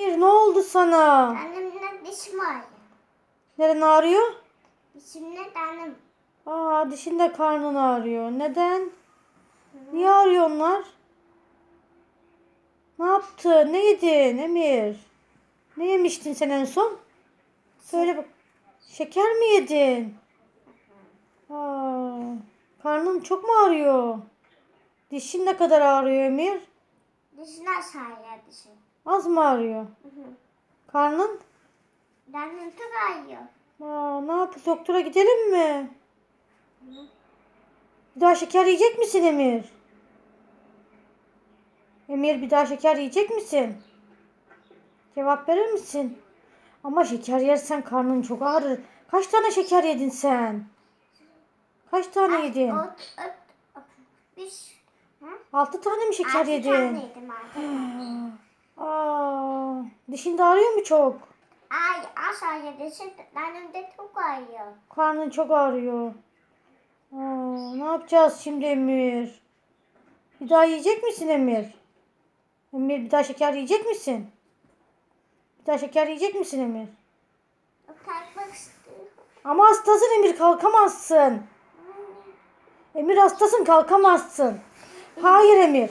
Emir ne oldu sana? Benim dişim ağrıyor. Neren ağrıyor? Dişimle benim. Aa dişinde karnın ağrıyor. Neden? Niye ağrıyor onlar? Ne yaptı? Ne yedin Emir? Ne yemiştin sen en son? Söyle bak. Şeker mi yedin? Aa, karnın çok mu ağrıyor? Dişin ne kadar ağrıyor Emir? Dişin aşağıya dişim. Az mı ağrıyor? Hı hı. Karnın? Benim çok ağrıyor. Aa, ne yapıyoruz? Doktora gidelim mi? Bir daha şeker yiyecek misin Emir? Emir bir daha şeker yiyecek misin? Cevap verir misin? Ama şeker yersen karnın çok ağrır. Kaç tane şeker yedin sen? Kaç tane yedin? Ot, ot, ot. Bir? Altı tane mi şeker Altı yedin? tane yedim altı tane. Aa, dişin de ağrıyor mu çok? Ay aşağıya dişim benim de çok ağrıyor. Karnın çok ağrıyor. Aa, ne yapacağız şimdi Emir? Bir daha yiyecek misin Emir? Emir bir daha şeker yiyecek misin? Bir daha şeker yiyecek misin Emir? Kalkmak istiyorum. Ama hastasın Emir kalkamazsın. Emir hastasın kalkamazsın. Hayır Emir.